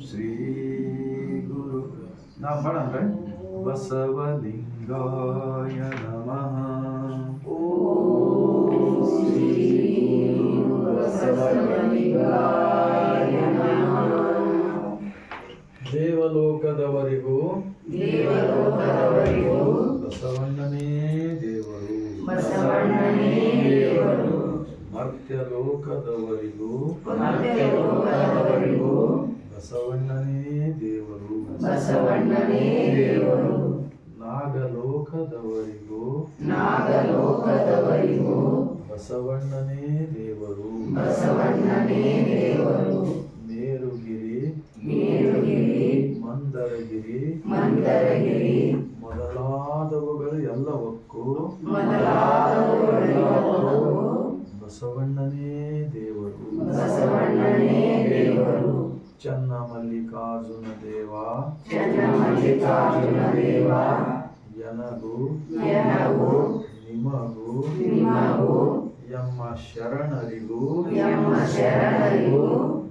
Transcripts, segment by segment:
ಶ್ರೀ ಗುರು ನಾವು ಮಾಡಂದ್ರೆ? ಬಸವಲಿಂಗಾಯ ನಮಃ. ದೇವಲೋಕದವರಿಗೂ ದೇವಲೋಕದವರಿಗೂ ಬಸವಣ್ಣನೇ ದೇವರು. ಬಸವಣ್ಣನೇ ದೇವರು. ಮರ್ತ್ಯಲೋಕದವರಿಗೂ ಮರ್ತ್ಯಲೋಕದವರಿಗೂ ಬಸವಣ್ಣನೇ ದೇವರು ಬಸವಣ್ಣನೇ ದೇವರು. ನಾಗಲೋಕದವರಿಗೂ ನಾಗಲೋಕದವರಿಗೂ. ಬಸವಣ್ಣನೇ ದೇವರು ಬಸವಣ್ಣನೇ ದೇವರು. ಮೇರುಗಿರಿ ಮೇರುಗಿರಿ. ಮಂದರಗಿರಿ ಮಂದರಗಿರಿ. ಮೊದಲಾದವುಗಳು ಎಲ್ಲವಕ್ಕೂ ದೇವರು ಚನ್ನಮಲ್ಲಿಕಾರ್ಜುನ ದೇವ. ಯನಗೂ. ನಿಮಗೂ. ಎಮ್ಮ ಶರಣರಿಗೂ.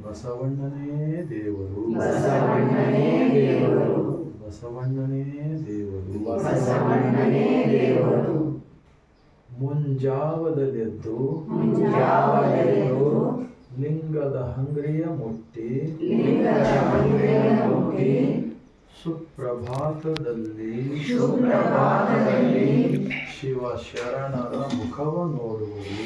ಬಸವಣ್ಣನೇ ದೇವರು. ಬಸವಣ್ಣನೇ ದೇವರು. ಬಸವಣ್ಣನೇ ದೇವರು. ಬಸವಣ್ಣನೇ ದೇವರು. ಮುಂಜಾವದಲೆದ್ದು. ಲಿಂಗದ ಹಂಗ್ರಿಯ ಮುಟ್ಟಿ ಸುಪ್ರಭಾತದಲ್ಲಿ ಸುಪ್ರಭಾತದಲ್ಲಿ ಶಿವ ಶರಣರ ಮುಖವ ನೋಡುವುದು.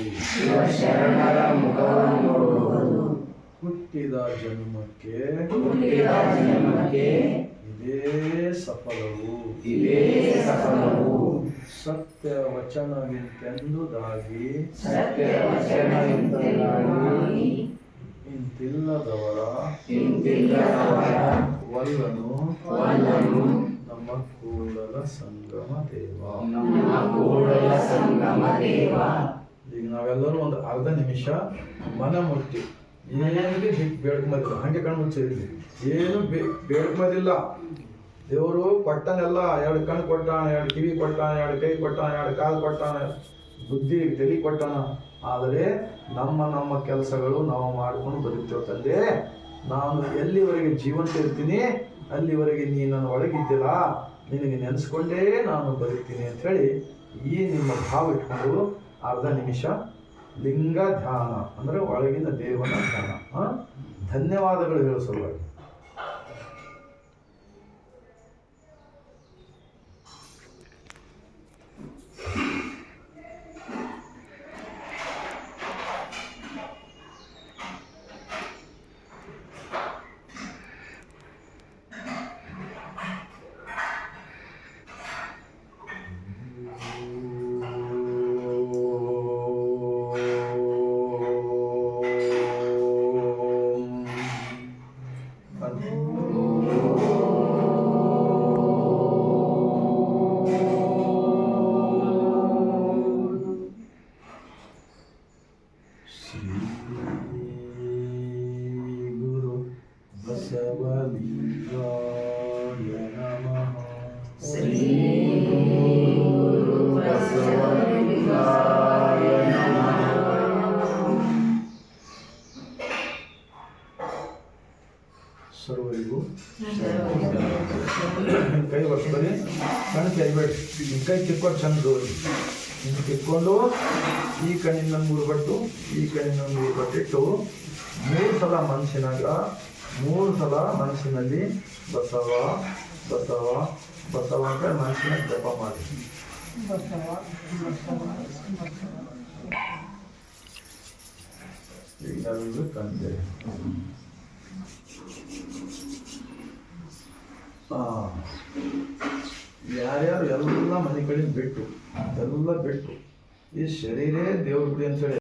ಹುಟ್ಟಿದ ಜನ್ಮಕ್ಕೆ ಹುಟ್ಟಿದ ಜನ್ಮಕ್ಕೆ ಇದೇ ಸಫಲವು. ಇದೇ ಸಫಲವು. ಸತ್ಯ ವಚನವಿಂತೆಂದುದಾಗಿ ಸತ್ಯ ವಚನವಿಂತೆಂಬುದಾಗಿ ವಲ್ಲನು ವಲ್ಲನು ನಮ್ಮ ಕೂಡಲ ಸಂಗಮ ದೇವ. ನಮ್ಮ ಕೂಡಲ ಸಂಗಮ ದೇವ. ಈಗ ನಾವೆಲ್ಲರೂ ಒಂದು ಅರ್ಧ ನಿಮಿಷ ಮನ ಮುಟ್ಟಿ. ಏನು ಬಿ ಬೇಡ್ಕೊಂಬದಿಲ್ಲ ಹಂಗೆ ಕಣ್ಣು ಮುಚ್ಚಿದ್ವಿ ಏನು ಬೇಡ್ಕೊಂಬದಿಲ್ಲ ದೇವರು ಕೊಟ್ಟನೆಲ್ಲ ಎರಡು ಕಣ್ಣು ಕೊಟ್ಟಾನ ಎರಡು ಕಿವಿ ಕೊಟ್ಟಾನ ಎರಡು ಕೈ ಕೊಟ್ಟಾನ ಎರಡು ಕಾಲು ಕೊಟ್ಟಾನ ಬುದ್ಧಿ ತಲೆ ಕೊಟ್ಟಾನ. ಆದರೆ ನಮ್ಮ ನಮ್ಮ ಕೆಲಸಗಳು ನಾವು ಮಾಡ್ಕೊಂಡು ಬದುಕ್ತೇವೆ ತಂದೆ. ನಾನು ಎಲ್ಲಿವರೆಗೆ ಜೀವಂತ ಇರ್ತೀನಿ? ಅಲ್ಲಿವರೆಗೆ ನೀ ನನ್ನ ಒಳಗಿದ್ದಿಲ್ಲ ನಿನಗೆ ನೆನೆಸ್ಕೊಂಡೇ ನಾನು ಬರಿತೀನಿ ಅಂತ ಹೇಳಿ ಈ ನಿಮ್ಮ ಭಾವ ಇಟ್ಕೊಂಡು ಅರ್ಧ ನಿಮಿಷ ಲಿಂಗ ಧ್ಯಾನ ಅಂದರೆ ಒಳಗಿನ ದೇವನ ಧ್ಯಾನ? ಧನ್ಯವಾದಗಳು ಹೇಳೋ ಸಲುವಾಗಿ ಬಸವಲಿಂಗಾಯ ನಮಃ ಶ್ರೀ ಬಸವಲಿಂಗಾಯ ಸರ್ವರಿಗೂ ಕೈ ಒರ್ಸ್ಕೊಳ್ಳಿ ಕಣ್ಣು ತೆರಿಬೇಡಿ ನಿಮ್ಮ ಕೈ ಕಿತ್ಕೊಂಡು ಚಂದ ಹಿಂಗೆ. ಕಿತ್ಕೊಂಡು ಈ ಕಣ್ಣಿನ ಮೂರು ಬಟ್ಟು ಈ ಕಣ್ಣಿನ ಮೂರು ಬಟ್ಟಿಟ್ಟು ಮೂರು ಸಲ ಮನಸ್ಸಿನಾಗ ಮೂರು ಸಲ ಮನಸ್ಸಿನಲ್ಲಿ ಬಸವ ಬಸವ ಬಸವ ಅಂತ ಮನಸ್ಸಿನ ಜಪ ಮಾಡಿ. ಈಗ ಹಾಂ ಯಾರ್ಯಾರು ಎಲ್ಲ ಮನೆ ಕಡೆ ಬಿಟ್ಟು, ಎಲ್ಲ ಬಿಟ್ಟು, ಈ ಶರೀರೇ ದೇವ್ರ ಗುಡಿ ಅಂತೇಳಿ